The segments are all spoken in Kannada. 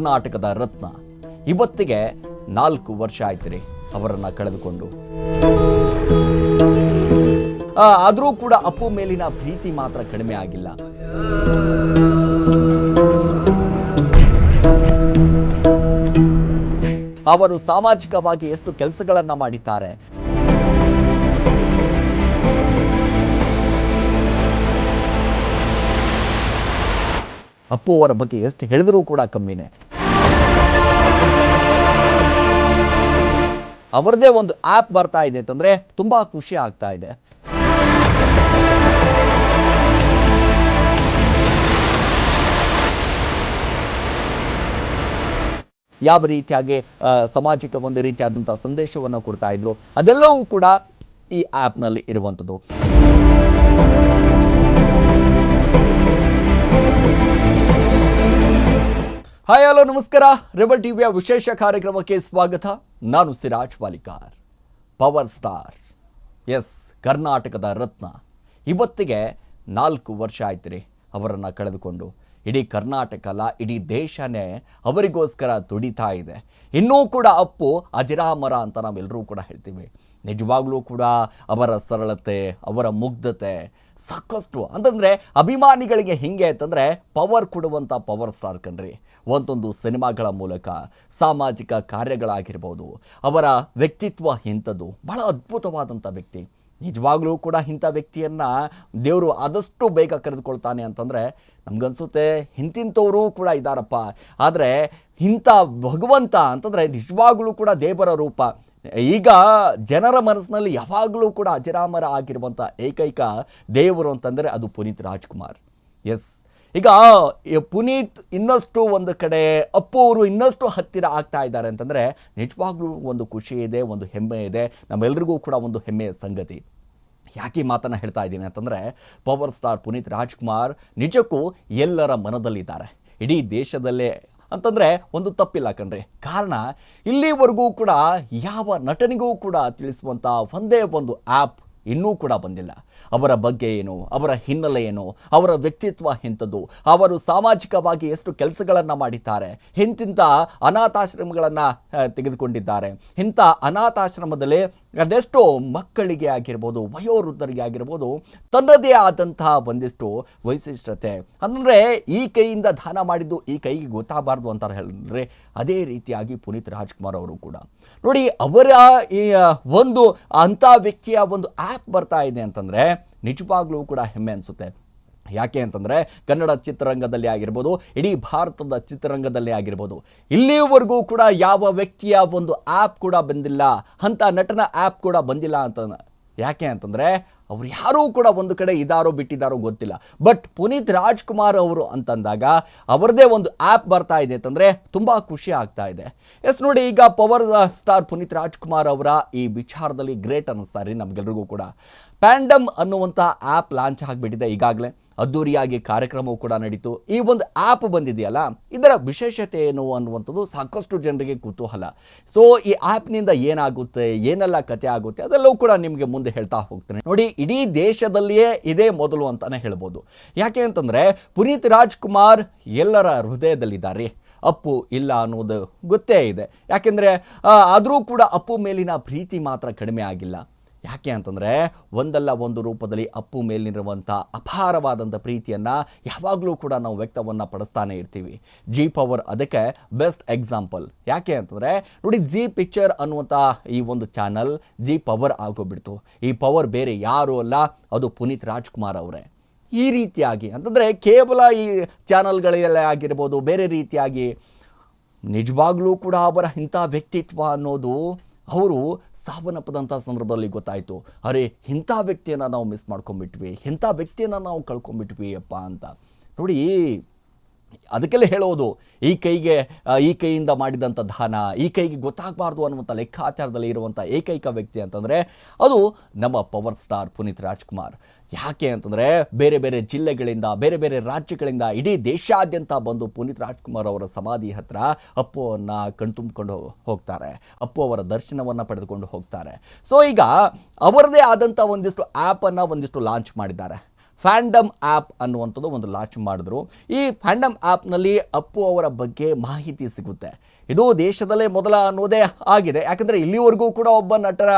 ಕರ್ನಾಟಕದ ರತ್ನ. ಇವತ್ತಿಗೆ ನಾಲ್ಕು ವರ್ಷ ಆಯ್ತು ಅವರನ್ನ ಕಳೆದುಕೊಂಡು. ಆದ್ರೂ ಕೂಡ ಅಪ್ಪು ಮೇಲಿನ ಪ್ರೀತಿ ಮಾತ್ರ ಕಡಿಮೆ ಆಗಿಲ್ಲ. ಅವರು ಸಾಮಾಜಿಕವಾಗಿ ಎಷ್ಟು ಕೆಲಸಗಳನ್ನು ಮಾಡಿದ್ದಾರೆ. ಅಪ್ಪು ಅವರ ಬಗ್ಗೆ ಎಷ್ಟು ಹೇಳಿದರೂ ಕೂಡ ಕಮ್ಮಿನೇ. ಅವರದೇ ಒಂದು ಆ್ಯಪ್ ಬರ್ತಾ ಇದೆ ಅಂತಂದ್ರೆ ತುಂಬಾ ಖುಷಿ ಆಗ್ತಾ ಇದೆ. ಯಾವ ರೀತಿಯಾಗಿ ಸಮಾಜಕ್ಕೆ ಒಂದು ರೀತಿಯಾದಂಥ ಸಂದೇಶವನ್ನು ಕೊಡ್ತಾ ಇದ್ರು ಅದೆಲ್ಲವೂ ಕೂಡ ಈ ಆ್ಯಪ್ನಲ್ಲಿ ಇರುವಂಥದ್ದು. ಹಾಯ್ ಹಲೋ ನಮಸ್ಕಾರ. ರೆಬಲ್ ಟಿವಿಯ ವಿಶೇಷ ಕಾರ್ಯಕ್ರಮಕ್ಕೆ ಸ್ವಾಗತ. ನಾನು ಸಿರಾಜ್ ವಾಲಿಕಾರ್ ಪವರ್ ಸ್ಟಾರ್ ಎಸ್ ಕರ್ನಾಟಕದ ರತ್ನ. ಇವತ್ತಿಗೆ ನಾಲ್ಕು ವರ್ಷ ಆಯ್ತು ರೀ ಅವರನ್ನು ಕಳೆದುಕೊಂಡು. ಇಡೀ ಕರ್ನಾಟಕ ಅಲ್ಲ, ಇಡೀ ದೇಶನೇ ಅವರಿಗೋಸ್ಕರ ತುಡಿತಾ ಇದೆ. ಇನ್ನೂ ಕೂಡ ಅಪ್ಪು, ಅಜರಾಮರ ಅಂತ ನಾವೆಲ್ಲರೂ ಕೂಡ ಹೇಳ್ತೀವಿ. ನಿಜವಾಗ್ಲೂ ಕೂಡ ಅವರ ಸರಳತೆ, ಅವರ ಮುಗ್ಧತೆ ಸಾಕಷ್ಟು. ಅಂತಂದರೆ ಅಭಿಮಾನಿಗಳಿಗೆ ಹಿಂಗೆ ಅಂತಂದರೆ ಪವರ್ ಕೊಡುವಂಥ ಪವರ್ ಸ್ಟಾರ್ ಕಣ್ರಿ. ಒಂದೊಂದು ಸಿನಿಮಾಗಳ ಮೂಲಕ ಸಾಮಾಜಿಕ ಕಾರ್ಯಗಳಾಗಿರ್ಬೋದು, ಅವರ ವ್ಯಕ್ತಿತ್ವ ಇಂಥದ್ದು ಬಹಳ ಅದ್ಭುತವಾದಂಥ ವ್ಯಕ್ತಿ. ನಿಜವಾಗ್ಲೂ ಕೂಡ ಇಂಥ ವ್ಯಕ್ತಿಯನ್ನು ದೇವರು ಆದಷ್ಟು ಬೇಗ ಕರೆದುಕೊಳ್ತಾನೆ ಅಂತಂದರೆ ನಮಗನ್ಸುತ್ತೆ ಇಂತಿಂಥವರು ಕೂಡ ಇದ್ದಾರಪ್ಪ. ಆದರೆ ಇಂಥ ಭಗವಂತ ಅಂತಂದರೆ ನಿಜವಾಗ್ಲೂ ಕೂಡ ದೇವರ ರೂಪ. ಈಗ ಜನರ ಮನಸ್ಸಿನಲ್ಲಿ ಯಾವಾಗಲೂ ಕೂಡ ಅಜರಾಮರ ಆಗಿರುವಂಥ ಏಕೈಕ ದೇವರು ಅಂತಂದರೆ ಅದು ಪುನೀತ್ ರಾಜ್ಕುಮಾರ್. ಎಸ್. ಈಗ ಪುನೀತ್ ಇನ್ನಷ್ಟು ಒಂದು ಕಡೆ ಅಪ್ಪು ಅವರು ಇನ್ನಷ್ಟು ಹತ್ತಿರ ಆಗ್ತಾ ಇದ್ದಾರೆ ಅಂತಂದರೆ ನಿಜವಾಗ್ಲೂ ಒಂದು ಖುಷಿ ಇದೆ, ಒಂದು ಹೆಮ್ಮೆ ಇದೆ ನಮ್ಮೆಲ್ಲರಿಗೂ ಕೂಡ ಒಂದು ಹೆಮ್ಮೆಯ ಸಂಗತಿ. ಯಾಕೆ ಮಾತನ್ನು ಹೇಳ್ತಾ ಇದ್ದೀನಿ ಅಂತಂದರೆ, ಪವರ್ ಸ್ಟಾರ್ ಪುನೀತ್ ರಾಜ್ಕುಮಾರ್ ನಿಜಕ್ಕೂ ಎಲ್ಲರ ಮನದಲ್ಲಿದ್ದಾರೆ. ಇಡೀ ದೇಶದಲ್ಲೇ ಅಂತಂದರೆ ಒಂದು ತಪ್ಪಿಲ್ಲ ಕಣ್ರಿ. ಕಾರಣ, ಇಲ್ಲಿವರೆಗೂ ಕೂಡ ಯಾವ ನಟನಿಗೂ ಕೂಡ ತಿಳಿಸುವಂಥ ಒಂದೇ ಒಂದು ಆ್ಯಪ್ ಇನ್ನೂ ಕೂಡ ಬಂದಿಲ್ಲ. ಅವರ ಬಗ್ಗೆ ಏನು, ಅವರ ಹಿನ್ನೆಲೆ ಏನು, ಅವರ ವ್ಯಕ್ತಿತ್ವ ಎಂಥದ್ದು, ಅವರು ಸಾಮಾಜಿಕವಾಗಿ ಎಷ್ಟು ಕೆಲಸಗಳನ್ನು ಮಾಡಿದ್ದಾರೆ ಇಂತಿಂಥ ಅನಾಥಾಶ್ರಮಗಳನ್ನು ತೆಗೆದುಕೊಂಡಿದ್ದಾರೆ, ಇಂಥ ಅನಾಥಾಶ್ರಮದಲ್ಲಿ ಅದೆಷ್ಟೋ ಮಕ್ಕಳಿಗೆ ಆಗಿರ್ಬೋದು, ವಯೋವೃದ್ಧರಿಗೆ ಆಗಿರ್ಬೋದು, ತನ್ನದೇ ಆದಂತಹ ಒಂದಿಷ್ಟು ವೈಶಿಷ್ಟ್ಯತೆ. ಅಂದರೆ ಈ ಕೈಯಿಂದ ದಾನ ಮಾಡಿದ್ದು ಈ ಕೈಗೆ ಗೊತ್ತಾಗಬಾರ್ದು ಅಂತ ಹೇಳಿದ್ರೆ ಅದೇ ರೀತಿಯಾಗಿ ಪುನೀತ್ ರಾಜ್ಕುಮಾರ್ ಅವರು ಕೂಡ. ನೋಡಿ, ಅವರ ಈ ಒಂದು ಅಂಥ ವ್ಯಕ್ತಿಯ ಒಂದು ಆ್ಯಪ್ ಬರ್ತಾ ಇದೆ ಅಂತಂದರೆ ನಿಜವಾಗ್ಲೂ ಕೂಡ ಹೆಮ್ಮೆ ಅನಿಸುತ್ತೆ. ಯಾಕೆ ಅಂತಂದರೆ ಕನ್ನಡ ಚಿತ್ರರಂಗದಲ್ಲಿ ಆಗಿರ್ಬೋದು, ಇಡೀ ಭಾರತದ ಚಿತ್ರರಂಗದಲ್ಲಿ ಆಗಿರ್ಬೋದು. ಇಲ್ಲಿವರೆಗೂ ಕೂಡ ಯಾವ ವ್ಯಕ್ತಿಯ ಒಂದು ಆ್ಯಪ್ ಕೂಡ ಬಂದಿಲ್ಲ, ಅಂಥ ನಟನ ಆ್ಯಪ್ ಕೂಡ ಬಂದಿಲ್ಲ ಅಂತ ಯಾಕೆ ಅಂತಂದರೆ ಅವ್ರು ಯಾರೂ ಕೂಡ ಒಂದು ಕಡೆ ಇದಾರೋ ಬಿಟ್ಟಿದ್ದಾರೋ ಗೊತ್ತಿಲ್ಲ. ಬಟ್ ಪುನೀತ್ ರಾಜ್ಕುಮಾರ್ ಅವರು ಅಂತಂದಾಗ ಅವರದೇ ಒಂದು ಆ್ಯಪ್ ಬರ್ತಾ ಇದೆ ಅಂತಂದರೆ ತುಂಬ ಖುಷಿ ಆಗ್ತಾ ಇದೆ. ಎಸ್ ನೋಡಿ, ಈಗ ಪವರ್ ಸ್ಟಾರ್ ಪುನೀತ್ ರಾಜ್ಕುಮಾರ್ ಅವರ ಈ ವಿಚಾರದಲ್ಲಿ ಗ್ರೇಟ್ ಅನ್ನಿಸ್ತಾರೆ ನಮಗೆಲ್ರಿಗೂ ಕೂಡ. ಪ್ಯಾಂಡಮ್ ಅನ್ನುವಂಥ ಆ್ಯಪ್ ಲಾಂಚ್ ಆಗಿಬಿಟ್ಟಿದೆ ಈಗಾಗಲೇ. ಅದ್ದೂರಿಯಾಗಿ ಕಾರ್ಯಕ್ರಮವು ಕೂಡ ನಡೀತು. ಈ ಒಂದು ಆ್ಯಪ್ ಬಂದಿದೆಯಲ್ಲ, ಇದರ ವಿಶೇಷತೆ ಏನು ಅನ್ನುವಂಥದ್ದು ಸಾಕಷ್ಟು ಜನರಿಗೆ ಕುತೂಹಲ. ಸೊ ಈ ಆ್ಯಪ್ನಿಂದ ಏನಾಗುತ್ತೆ, ಏನೆಲ್ಲ ಕತೆ ಆಗುತ್ತೆ, ಅದೆಲ್ಲವೂ ಕೂಡ ನಿಮಗೆ ಮುಂದೆ ಹೇಳ್ತಾ ಹೋಗ್ತೇನೆ. ನೋಡಿ, ಇಡೀ ದೇಶದಲ್ಲಿಯೇ ಇದೇ ಮೊದಲು ಅಂತಲೇ ಹೇಳ್ಬೋದು. ಯಾಕೆ ಅಂತಂದರೆ, ಪುನೀತ್ ರಾಜ್ಕುಮಾರ್ ಎಲ್ಲರ ಹೃದಯದಲ್ಲಿದ್ದಾರೆ. ಅಪ್ಪು ಇಲ್ಲ ಅನ್ನೋದು ಗೊತ್ತೇ ಇದೆ. ಯಾಕೆಂದರೆ ಆದರೂ ಕೂಡ ಅಪ್ಪು ಮೇಲಿನ ಪ್ರೀತಿ ಮಾತ್ರ ಕಡಿಮೆ ಆಗಿಲ್ಲ. ಯಾಕೆ ಅಂತಂದರೆ ಒಂದಲ್ಲ ಒಂದು ರೂಪದಲ್ಲಿ ಅಪ್ಪು ಮೇಲಿರುವಂಥ ಅಪಾರವಾದಂಥ ಪ್ರೀತಿಯನ್ನು ಯಾವಾಗಲೂ ಕೂಡ ನಾವು ವ್ಯಕ್ತವನ್ನು ಪಡಿಸ್ತಾನೆ ಇರ್ತೀವಿ. ಜಿ ಪವರ್ ಅದಕ್ಕೆ ಬೆಸ್ಟ್ ಎಕ್ಸಾಂಪಲ್ ಯಾಕೆ ಅಂತಂದರೆ ನೋಡಿ ಜಿ ಪಿಕ್ಚರ್ ಅನ್ನುವಂಥ ಈ ಒಂದು ಚಾನಲ್ ಜಿ ಪವರ್ ಆಗೋಗ್ಬಿಡ್ತು. ಈ ಪವರ್ ಬೇರೆ ಯಾರೂ ಅಲ್ಲ, ಅದು ಪುನೀತ್ ರಾಜ್ಕುಮಾರ್ ಅವರೇ. ಈ ರೀತಿಯಾಗಿ ಅಂತಂದರೆ ಕೇವಲ ಈ ಚಾನಲ್ಗಳಲ್ಲೇ ಆಗಿರ್ಬೋದು, ಬೇರೆ ರೀತಿಯಾಗಿ ನಿಜವಾಗ್ಲೂ ಕೂಡ ಅವರ ಇಂಥ ವ್ಯಕ್ತಿತ್ವ ಅನ್ನೋದು ಅವರು ಸಾವನ್ನಪ್ಪದಂಥ ಸಂದರ್ಭದಲ್ಲಿ ಗೊತ್ತಾಯಿತು. ಅರೆ, ಇಂಥ ವ್ಯಕ್ತಿಯನ್ನು ನಾವು ಮಿಸ್ ಮಾಡ್ಕೊಂಬಿಟ್ವಿ ಇಂಥ ವ್ಯಕ್ತಿಯನ್ನು ನಾವು ಕಳ್ಕೊಂಬಿಟ್ವಿ ಅಪ್ಪ ಅಂತ. ನೋಡಿ ಅದಕ್ಕೆಲ್ಲ ಹೇಳೋದು, ಈ ಕೈಗೆ ಈ ಕೈಯಿಂದ ಮಾಡಿದಂಥ ದಾನ, ಈ ಕೈಗೆ ಗೊತ್ತಾಗಬಾರ್ದು ಅನ್ನುವಂಥ ಲೆಕ್ಕಾಚಾರದಲ್ಲಿ ಇರುವಂಥ ಏಕೈಕ ವ್ಯಕ್ತಿ ಅಂತಂದರೆ ಅದು ನಮ್ಮ ಪವರ್ ಸ್ಟಾರ್ ಪುನೀತ್ ರಾಜ್ಕುಮಾರ್. ಯಾಕೆ ಅಂತಂದರೆ ಬೇರೆ ಬೇರೆ ಜಿಲ್ಲೆಗಳಿಂದ, ಬೇರೆ ಬೇರೆ ರಾಜ್ಯಗಳಿಂದ ಇಡೀ ದೇಶಾದ್ಯಂತ ಬಂದು ಪುನೀತ್ ರಾಜ್ಕುಮಾರ್ ಅವರ ಸಮಾಧಿ ಹತ್ರ ಅಪ್ಪುವನ್ನು ಕಣ್ತುಂಬಿಕೊಂಡು ಹೋಗ್ತಾರೆ, ಅಪ್ಪು ಅವರ ದರ್ಶನವನ್ನು ಪಡೆದುಕೊಂಡು ಹೋಗ್ತಾರೆ. ಸೊ ಈಗ ಅವರದೇ ಆದಂಥ ಒಂದಿಷ್ಟು ಆ್ಯಪನ್ನು ಒಂದಿಷ್ಟು ಲಾಂಚ್ ಮಾಡಿದ್ದಾರೆ. ಫ್ಯಾಂಡಮ್ ಆ್ಯಪ್ ಅನ್ನುವಂಥದ್ದು ಒಂದು ಲಾಂಚ್ ಮಾಡಿದ್ರು. ಈ ಫ್ಯಾಂಡಮ್ ಆ್ಯಪ್ನಲ್ಲಿ ಅಪ್ಪು ಅವರ ಬಗ್ಗೆ ಮಾಹಿತಿ ಸಿಗುತ್ತೆ. ಇದು ದೇಶದಲ್ಲೇ ಮೊದಲ ಅನ್ನೋದೇ ಆಗಿದೆ. ಯಾಕಂದರೆ ಇಲ್ಲಿವರೆಗೂ ಕೂಡ ಒಬ್ಬ ನಟರ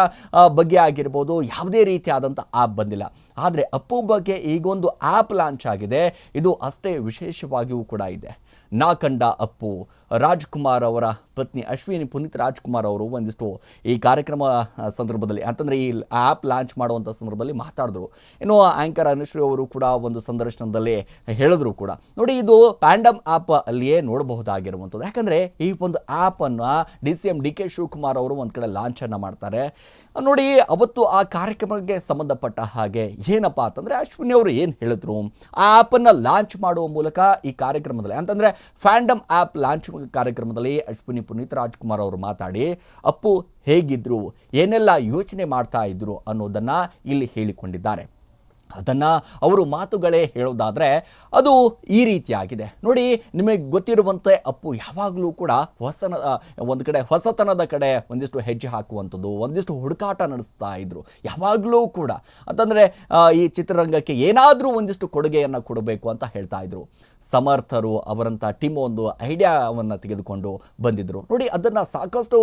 ಬಗ್ಗೆ ಆಗಿರ್ಬೋದು, ಯಾವುದೇ ರೀತಿಯಾದಂಥ ಆ್ಯಪ್ ಬಂದಿಲ್ಲ. ಆದರೆ ಅಪ್ಪು ಬಗ್ಗೆ ಈಗೊಂದು ಆ್ಯಪ್ ಲಾಂಚ್ ಆಗಿದೆ. ಇದು ಅಷ್ಟೇ ವಿಶೇಷವಾಗಿಯೂ ಕೂಡ ಇದೆ. ನಾಕಂಡ ಅಪ್ಪು, ರಾಜ್ಕುಮಾರ್ ಅವರ ಪತ್ನಿ ಅಶ್ವಿನಿ ಪುನೀತ್ ರಾಜ್ಕುಮಾರ್ ಅವರು ಒಂದಿಷ್ಟು ಈ ಕಾರ್ಯಕ್ರಮ ಸಂದರ್ಭದಲ್ಲಿ ಅಂತಂದರೆ ಈ ಆ್ಯಪ್ ಲಾಂಚ್ ಮಾಡುವಂಥ ಸಂದರ್ಭದಲ್ಲಿ ಮಾತಾಡಿದ್ರು. ಇನ್ನು ಆ್ಯಂಕರ್ ಅನುಶ್ರೀ ಅವರು ಕೂಡ ಒಂದು ಸಂದರ್ಶನದಲ್ಲಿ ಹೇಳಿದ್ರು ಕೂಡ. ನೋಡಿ, ಇದು ಪ್ಯಾಂಡಮ್ ಆ್ಯಪ್ ಅಲ್ಲಿಯೇ ನೋಡಬಹುದಾಗಿರುವಂಥದ್ದು ಯಾಕಂದರೆ ಈ ಒಂದು ಆ್ಯಪನ್ನು D C M D K Shivakumar ಅವರು ಒಂದು ಕಡೆ ಲಾಂಚನ್ನು ಮಾಡ್ತಾರೆ. ನೋಡಿ, ಅವತ್ತು ಆ ಕಾರ್ಯಕ್ರಮಕ್ಕೆ ಸಂಬಂಧಪಟ್ಟ ಹಾಗೆ ಏನಪ್ಪ ಅಂತಂದರೆ ಅಶ್ವಿನಿ ಅವರು ಏನು ಹೇಳಿದ್ರು? ಆ ಆ್ಯಪನ್ನು ಲಾಂಚ್ ಮಾಡುವ ಮೂಲಕ ಈ ಕಾರ್ಯಕ್ರಮದಲ್ಲಿ ಅಂತಂದರೆ ಫ್ಯಾಂಡಮ್ ಆ್ಯಪ್ ಲಾಂಚ್ ಕಾರ್ಯಕ್ರಮದಲ್ಲಿ ಅಶ್ವಿನಿ ಪುನೀತ್ ರಾಜ್ಕುಮಾರ್ ಅವರು ಮಾತಾಡಿ, ಅಪ್ಪು ಹೇಗಿದ್ದರು ಏನೆಲ್ಲ ಯೋಚನೆ ಮಾಡ್ತಾ ಇದ್ರು? ಅನ್ನೋದನ್ನು ಇಲ್ಲಿ ಹೇಳಿಕೊಂಡಿದ್ದಾರೆ. ಅದನ್ನು ಅವರು ಮಾತುಗಳೇ ಹೇಳೋದಾದರೆ ಅದು ಈ ರೀತಿಯಾಗಿದೆ. ನೋಡಿ, ನಿಮಗೆ ಗೊತ್ತಿರುವಂತೆ ಅಪ್ಪು ಯಾವಾಗಲೂ ಕೂಡ ಹೊಸನ, ಒಂದು ಕಡೆ ಹೊಸತನದ ಕಡೆ ಒಂದಿಷ್ಟು ಹೆಜ್ಜೆ ಹಾಕುವಂಥದ್ದು, ಒಂದಿಷ್ಟು ಹುಡುಕಾಟ ನಡೆಸ್ತಾ ಇದ್ರು. ಯಾವಾಗಲೂ ಕೂಡ. ಅಂತಂದರೆ ಈ ಚಿತ್ರರಂಗಕ್ಕೆ ಏನಾದರೂ ಒಂದಿಷ್ಟು ಕೊಡುಗೆಯನ್ನು ಕೊಡಬೇಕು ಅಂತ ಹೇಳ್ತಾ ಇದ್ರು. ಸಮರ್ಥರು ಅವರಂಥ ಟೀಮ್ ಒಂದು ಐಡಿಯಾವನ್ನು ತೆಗೆದುಕೊಂಡು ಬಂದಿದ್ದರು ನೋಡಿ, ಅದನ್ನು ಸಾಕಷ್ಟು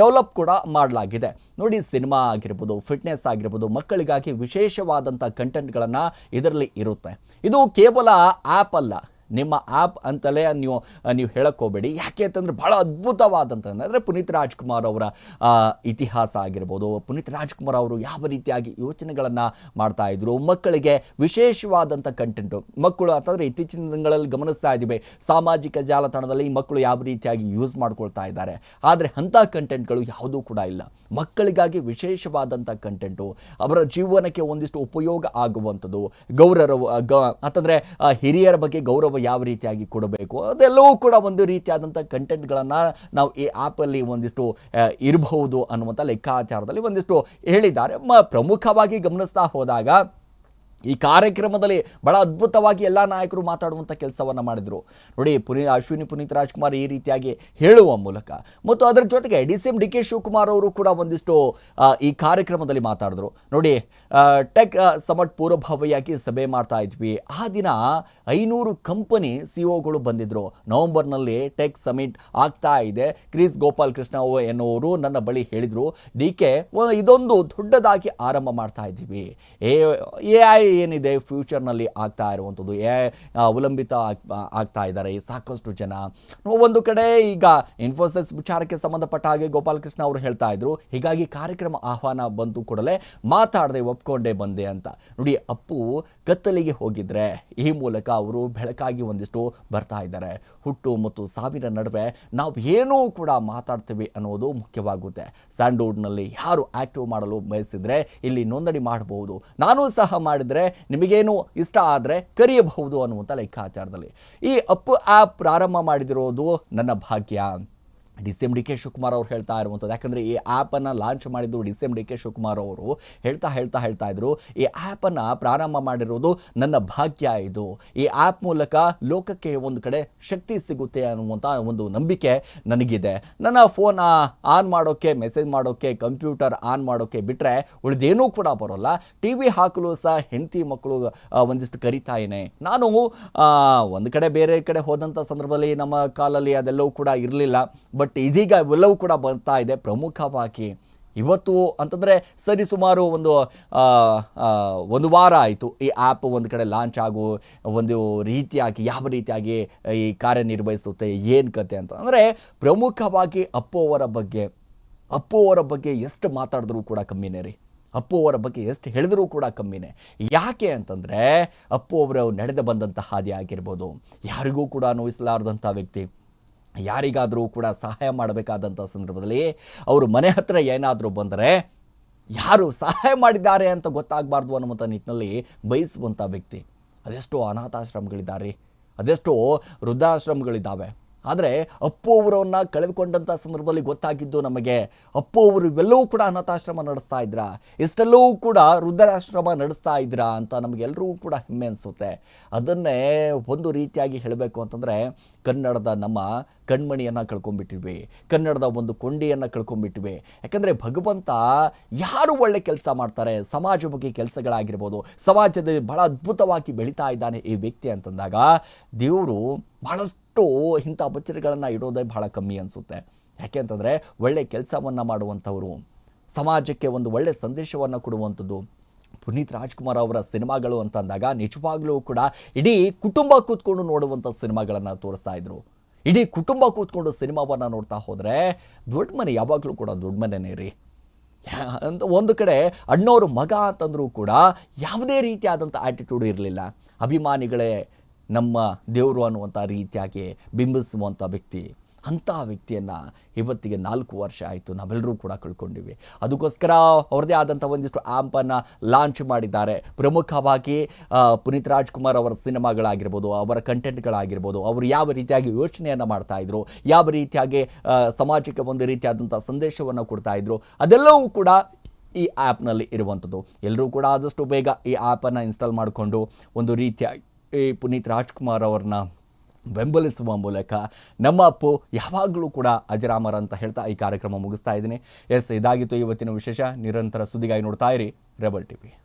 ಡೆವಲಪ್ ಕೂಡ ಮಾಡಲಾಗಿದೆ. ನೋಡಿ, ಸಿನಿಮಾ ಆಗಿರ್ಬೋದು, ಫಿಟ್ನೆಸ್ ಆಗಿರ್ಬೋದು, ಮಕ್ಕಳಿಗಾಗಿ ವಿಶೇಷವಾದಂಥ ಕಂಟೆಂಟ್ಗಳನ್ನು ಇದರಲ್ಲಿ ಇರುತ್ತೆ. ಇದು ಕೇವಲ ಆ್ಯಪ್ ಅಲ್ಲ ನಿಮ್ಮ ಆ್ಯಪ್ ಅಂತಲೇ ನೀವು ನೀವು ಹೇಳಕ್ಕೆ ಹೋಗಬೇಡಿ ಯಾಕೆ ಅಂತಂದರೆ ಭಾಳ ಅದ್ಭುತವಾದಂಥ ಅಂದರೆ ಪುನೀತ್ ರಾಜ್ಕುಮಾರ್ ಅವರ ಇತಿಹಾಸ ಆಗಿರ್ಬೋದು, ಪುನೀತ್ ರಾಜ್ಕುಮಾರ್ ಅವರು ಯಾವ ರೀತಿಯಾಗಿ ಯೋಚನೆಗಳನ್ನು ಮಾಡ್ತಾ ಇದ್ರು, ಮಕ್ಕಳಿಗೆ ವಿಶೇಷವಾದಂಥ ಕಂಟೆಂಟು ಮಕ್ಕಳು ಅಂತಂದರೆ ಇತ್ತೀಚಿನ ದಿನಗಳಲ್ಲಿ ಗಮನಿಸ್ತಾ ಇದ್ದೀವಿ, ಸಾಮಾಜಿಕ ಜಾಲತಾಣದಲ್ಲಿ ಮಕ್ಕಳು ಯಾವ ರೀತಿಯಾಗಿ ಯೂಸ್ ಮಾಡ್ಕೊಳ್ತಾ ಇದ್ದಾರೆ. ಆದರೆ ಅಂಥ ಕಂಟೆಂಟ್ಗಳು ಯಾವುದೂ ಕೂಡ ಇಲ್ಲ. ಮಕ್ಕಳಿಗಾಗಿ ವಿಶೇಷವಾದಂಥ ಕಂಟೆಂಟು ಅವರ ಜೀವನಕ್ಕೆ ಒಂದಿಷ್ಟು ಉಪಯೋಗ ಆಗುವಂಥದ್ದು, ಗೌರವ, ಗ, ಅಂತಂದರೆ ಹಿರಿಯರ ಬಗ್ಗೆ ಗೌರವ ಯಾವ ರೀತಿಯಾಗಿ ಕೊಡಬೇಕು? ಅದೆಲ್ಲವೂ ಕೂಡ ಒಂದು ರೀತಿಯಾದಂಥ ಕಂಟೆಂಟ್ಗಳನ್ನು ನಾವು ಈ ಆ್ಯಪಲ್ಲಿ ಒಂದಿಷ್ಟು ಇರಬಹುದು ಅನ್ನುವಂಥ ಲೆಕ್ಕಾಚಾರದಲ್ಲಿ ಒಂದಿಷ್ಟು ಹೇಳಿದ್ದಾರೆ. ಪ್ರಮುಖವಾಗಿ ಗಮನಿಸ್ತಾ ಹೋದಾಗ ಈ ಕಾರ್ಯಕ್ರಮದಲ್ಲಿ ಬಹಳ ಅದ್ಭುತವಾಗಿ ಎಲ್ಲ ನಾಯಕರು ಮಾತಾಡುವಂಥ ಕೆಲಸವನ್ನು ಮಾಡಿದರು. ನೋಡಿ, ಪುನಿ, ಅಶ್ವಿನಿ ಪುನೀತ್ ರಾಜ್ಕುಮಾರ್ ಈ ರೀತಿಯಾಗಿ ಹೇಳುವ ಮೂಲಕ. ಮತ್ತು ಅದರ ಜೊತೆಗೆ D C M D K Shivakumar ಅವರು ಕೂಡ ಒಂದಿಷ್ಟು ಈ ಕಾರ್ಯಕ್ರಮದಲ್ಲಿ ಮಾತಾಡಿದ್ರು. ನೋಡಿ ಟೆಕ್ ಸಮಟ್ ಪೂರ್ವಭಾವಿಯಾಗಿ ಸಭೆ ಮಾಡ್ತಾ ಇದ್ವಿ. ಆ ದಿನ ಐನೂರು ಕಂಪನಿ ಸಿ ಒಗಳು ಬಂದಿದ್ದರು ನವೆಂಬರ್ನಲ್ಲಿ ಟೆಕ್ ಸಮಿಟ್ ಆಗ್ತಾ ಇದೆ. ಕ್ರೀಸ್ ಗೋಪಾಲ್ ಕೃಷ್ಣ ಎನ್ನುವರು ನನ್ನ ಬಳಿ ಹೇಳಿದರು. ಡಿ ಕೆ ಇದೊಂದು ದೊಡ್ಡದಾಗಿ ಆರಂಭ ಮಾಡ್ತಾ ಇದ್ದೀವಿ. ಎ ಐ ಏನಿದೆ ಫ್ಯೂಚರ್ನಲ್ಲಿ ಆಗ್ತಾ ಇರುವಂಥದ್ದು? ಏ ಅವಲಂಬಿತ ಆಗ್ತಾ ಇದ್ದಾರೆ ಸಾಕಷ್ಟು ಜನ. ಒಂದು ಕಡೆ ಈಗ ಇನ್ಫೋಸಿಸ್ ವಿಚಾರಕ್ಕೆ ಸಂಬಂಧಪಟ್ಟ ಹಾಗೆ ಗೋಪಾಲಕೃಷ್ಣ ಅವರು ಹೇಳ್ತಾ ಇದ್ರು, ಹೀಗಾಗಿ ಕಾರ್ಯಕ್ರಮ ಆಹ್ವಾನ ಬಂದು ಕೂಡಲೇ ಮಾತಾಡದೆ ಒಪ್ಕೊಂಡೇ ಬಂದೆ ಅಂತ. ನೋಡಿ, ಅಪ್ಪು ಕತ್ತಲಿಗೆ ಹೋಗಿದ್ರೆ ಈ ಮೂಲಕ ಅವರು ಬೆಳಕಾಗಿ ಒಂದಿಷ್ಟು ಬರ್ತಾ ಇದ್ದಾರೆ. ಹುಟ್ಟು ಮತ್ತು ಸಾವಿನ ನಡುವೆ ನಾವು ಏನೂ ಕೂಡ ಮಾತಾಡ್ತೀವಿ ಅನ್ನೋದು ಮುಖ್ಯವಾಗುತ್ತೆ. ಸ್ಯಾಂಡ್ವುಡ್ನಲ್ಲಿ ಯಾರು ಆಕ್ಟಿವ್ ಮಾಡಲು ಬಯಸಿದ್ರೆ ಇಲ್ಲಿ ನೋಂದಣಿ ಮಾಡಬಹುದು ನಾನು ಸಹ ಮಾಡಿದರೆ ನಿಮಗೇನು ಇಷ್ಟ ಆದರೆ ಕರೆಯಬಹುದು ಅನ್ನುವಂಥ ಲೆಕ್ಕಾಚಾರದಲ್ಲಿ. ಈ ಅಪ್ಪು ಆ್ಯಪ್ ಪ್ರಾರಂಭ ಮಾಡಿದಿರೋದು ನನ್ನ ಭಾಗ್ಯ D C M D K Shivakumar ಅವರು ಹೇಳ್ತಾ ಇರುವಂಥದ್ದು. ಯಾಕಂದರೆ ಈ ಆ್ಯಪನ್ನು ಲಾಂಚ್ ಮಾಡಿದ್ದು D C M D K Shivakumar ಅವರು. ಹೇಳ್ತಾ ಹೇಳ್ತಾ ಹೇಳ್ತಾ ಇದ್ರು. ಈ ಆ್ಯಪನ್ನು ಪ್ರಾರಂಭ ಮಾಡಿರೋದು ನನ್ನ ಭಾಗ್ಯ ಇದು. ಈ ಆ್ಯಪ್ ಮೂಲಕ ಲೋಕಕ್ಕೆ ಒಂದು ಕಡೆ ಶಕ್ತಿ ಸಿಗುತ್ತೆ ಅನ್ನುವಂಥ ಒಂದು ನಂಬಿಕೆ ನನಗಿದೆ. ನನ್ನ ಫೋನ್ ಆನ್ ಮಾಡೋಕ್ಕೆ ಮೆಸೇಜ್ ಮಾಡೋಕ್ಕೆ ಕಂಪ್ಯೂಟರ್ ಆನ್ ಮಾಡೋಕ್ಕೆ ಬಿಟ್ಟರೆ ಉಳಿದೇನೂ ಕೂಡ ಬರೋಲ್ಲ. ಟಿ ವಿ ಹಾಕಲು ಸಹ ಹೆಂಡತಿ ಮಕ್ಕಳು ಒಂದಿಷ್ಟು ಕರಿತಾ ಇನೆ. ನಾನು ಒಂದು ಕಡೆ ಬೇರೆ ಕಡೆ ಹೋದಂಥ ಸಂದರ್ಭದಲ್ಲಿ ನಮ್ಮ ಕಾಲಲ್ಲಿ ಅದೆಲ್ಲವೂ ಕೂಡ ಇರಲಿಲ್ಲ. ಬಟ್ ಇದೀಗ ಇವೆಲ್ಲವೂ ಕೂಡ ಬರ್ತಾ ಇದೆ. ಪ್ರಮುಖವಾಗಿ ಇವತ್ತು ಅಂತಂದರೆ ಸರಿ ಸುಮಾರು ಒಂದು ಒಂದು ವಾರ ಆಯಿತು. ಈ ಆ್ಯಪ್ ಒಂದು ಕಡೆ ಲಾಂಚ್ ಆಗೋ, ಒಂದು ರೀತಿಯಾಗಿ, ಯಾವ ರೀತಿಯಾಗಿ ಈ ಕಾರ್ಯನಿರ್ವಹಿಸುತ್ತೆ, ಏನು ಕತೆ ಅಂತ. ಅಂದರೆ ಪ್ರಮುಖವಾಗಿ ಅಪ್ಪು ಅವರ ಬಗ್ಗೆ ಅಪ್ಪು ಅವರ ಬಗ್ಗೆ ಎಷ್ಟು ಮಾತಾಡಿದ್ರೂ ಕೂಡ ಕಮ್ಮಿನೇ ರೀ. ಅಪ್ಪು ಅವರ ಬಗ್ಗೆ ಎಷ್ಟು ಹೇಳಿದ್ರೂ ಕೂಡ ಕಮ್ಮಿನೇ. ಯಾಕೆ ಅಂತಂದರೆ ಅಪ್ಪು ಅವರು ನಡೆದು ಬಂದಂಥ ಹಾದಿ ಆಗಿರ್ಬೋದು. ಯಾರಿಗೂ ಕೂಡ ನೋಯಿಸಲಾರದಂಥ ವ್ಯಕ್ತಿ. ಯಾರಿಗಾದರೂ ಕೂಡ ಸಹಾಯ ಮಾಡಬೇಕಾದಂಥ ಸಂದರ್ಭದಲ್ಲಿ ಅವರು ಮನೆ ಹತ್ರ ಏನಾದರೂ ಬಂದರೆ ಯಾರು ಸಹಾಯ ಮಾಡಿದ್ದಾರೆ ಅಂತ ಗೊತ್ತಾಗಬಾರ್ದು ಅನ್ನುವಂಥ ನಿಟ್ಟಿನಲ್ಲಿ ಬಯಸುವಂಥ ವ್ಯಕ್ತಿ. ಅದೆಷ್ಟೋ ಅನಾಥಾಶ್ರಮಗಳಿದ್ದಾರೆ ಅದೆಷ್ಟೋ ವೃದ್ಧಾಶ್ರಮಗಳಿದ್ದಾವೆ. ಆದರೆ ಅಪ್ಪು ಅವರನ್ನು ಕಳೆದುಕೊಂಡಂಥ ಸಂದರ್ಭದಲ್ಲಿ ಗೊತ್ತಾಗಿದ್ದು ನಮಗೆ, ಅಪ್ಪು ಅವರು ಇವೆಲ್ಲವೂ ಕೂಡ ಅನಾಥಾಶ್ರಮ ನಡೆಸ್ತಾ ಇದ್ರ, ಇಷ್ಟೆಲ್ಲವೂ ಕೂಡ ವೃದ್ಧಾಶ್ರಮ ನಡೆಸ್ತಾ ಇದ್ರಾ ಅಂತ ನಮಗೆಲ್ಲರಿಗೂ ಕೂಡ ಹೆಮ್ಮೆ ಅನಿಸುತ್ತೆ. ಅದನ್ನೇ ಒಂದು ರೀತಿಯಾಗಿ ಹೇಳಬೇಕು ಅಂತಂದರೆ, ಕನ್ನಡದ ನಮ್ಮ ಕಣ್ಮಣಿಯನ್ನು ಕಳ್ಕೊಂಡ್ಬಿಟ್ಟಿದ್ವಿ, ಕನ್ನಡದ ಒಂದು ಕೊಂಡಿಯನ್ನು ಕಳ್ಕೊಂಡ್ಬಿಟ್ವಿ ಯಾಕಂದರೆ ಭಗವಂತ ಯಾರು ಒಳ್ಳೆ ಕೆಲಸ ಮಾಡ್ತಾರೆ ಸಮಾಜಮುಖಿ ಕೆಲಸಗಳಾಗಿರ್ಬೋದು, ಸಮಾಜದಲ್ಲಿ ಬಹಳ ಅದ್ಭುತವಾಗಿ ಬೆಳೀತಾ ಇದ್ದಾನೆ ಈ ವ್ಯಕ್ತಿ ಅಂತಂದಾಗ, ದೇವರು ಬಹಳಷ್ಟು ಇಂಥ ಬಚ್ಚರಿಗಳನ್ನು ಇಡೋದೇ ಬಹಳ ಕಮ್ಮಿ ಅನಿಸುತ್ತೆ. ಯಾಕೆ ಅಂತಂದರೆ ಒಳ್ಳೆಯ ಕೆಲಸವನ್ನು ಮಾಡುವಂಥವರು, ಸಮಾಜಕ್ಕೆ ಒಂದು ಒಳ್ಳೆಯ ಸಂದೇಶವನ್ನು ಕೊಡುವಂಥದ್ದು. ಪುನೀತ್ ರಾಜ್ಕುಮಾರ್ ಅವರ ಸಿನಿಮಾಗಳು ಅಂತ ಅಂದಾಗ ನಿಜವಾಗ್ಲೂ ಕೂಡ ಇಡೀ ಕುಟುಂಬ ಕೂತ್ಕೊಂಡು ನೋಡುವಂಥ ಸಿನಿಮಾಗಳನ್ನು ತೋರಿಸ್ತಾ ಇದ್ರು. ಇಡೀ ಕುಟುಂಬ ಕೂತ್ಕೊಂಡು ಸಿನಿಮಾವನ್ನು ನೋಡ್ತಾ ಹೋದರೆ ದೊಡ್ಡ ಮನೆ ಯಾವಾಗಲೂ ಕೂಡ ದೊಡ್ಡ ಮನೆನೇ ರೀ. ಅಂತ ಒಂದು ಕಡೆ ಅಣ್ಣವ್ರ ಮಗ ಅಂತಂದರೂ ಕೂಡ ಯಾವುದೇ ರೀತಿಯಾದಂಥ ಆ್ಯಟಿಟ್ಯೂಡ್ ಇರಲಿಲ್ಲ. ಅಭಿಮಾನಿಗಳೇ ನಮ್ಮ ದೇವರು ಅನ್ನುವಂಥ ರೀತಿಯಾಗಿ ಬಿಂಬಿಸುವಂಥ ವ್ಯಕ್ತಿ, ಅಂಥ ವ್ಯಕ್ತಿಯನ್ನು ಇವತ್ತಿಗೆ ನಾಲ್ಕು ವರ್ಷ ಆಯಿತು ನಾವೆಲ್ಲರೂ ಕೂಡ ಕಳ್ಕೊಂಡಿವಿ. ಅದಕ್ಕೋಸ್ಕರ ಅವ್ರದ್ದೇ ಆದಂಥ ಒಂದಿಷ್ಟು ಆ್ಯಂಪನ್ನು ಲಾಂಚ್ ಮಾಡಿದ್ದಾರೆ. ಪ್ರಮುಖವಾಗಿ ಪುನೀತ್ ರಾಜ್ಕುಮಾರ್ ಅವರ ಸಿನಿಮಾಗಳಾಗಿರ್ಬೋದು, ಅವರ ಕಂಟೆಂಟ್ಗಳಾಗಿರ್ಬೋದು, ಅವರು ಯಾವ ರೀತಿಯಾಗಿ ಯೋಚನೆಯನ್ನು ಮಾಡ್ತಾಯಿದ್ರು ಯಾವ ರೀತಿಯಾಗಿ ಸಮಾಜಕ್ಕೆ ಒಂದು ರೀತಿಯಾದಂಥ ಸಂದೇಶವನ್ನು ಕೊಡ್ತಾಯಿದ್ರು ಅದೆಲ್ಲವೂ ಕೂಡ ಈ ಆ್ಯಪ್ನಲ್ಲಿ ಇರುವಂಥದ್ದು. ಎಲ್ಲರೂ ಕೂಡ ಆದಷ್ಟು ಬೇಗ ಈ ಆ್ಯಪನ್ನು ಇನ್ಸ್ಟಾಲ್ ಮಾಡಿಕೊಂಡು ಒಂದು ರೀತಿಯಾಗಿ ಈ ಪುನೀತ್ ರಾಜ್ಕುಮಾರ್ ಅವ್ರನ್ನ ಬೆಂಬಲಿಸುವ ಮೂಲಕ ನಮ್ಮ ಅಪ್ಪು ಯಾವಾಗಲೂ ಕೂಡ ಅಜರಾಮರ ಅಂತ ಹೇಳ್ತಾ ಈ ಕಾರ್ಯಕ್ರಮ ಮುಗಿಸ್ತಾ ಇದ್ದೀನಿ. ಎಸ್, ಇದಾಗಿತ್ತು ಇವತ್ತಿನ ವಿಶೇಷ. ನಿರಂತರ ಸುದ್ದಿಗಾಗಿ ನೋಡ್ತಾ ಇರಿ. Rebel TV.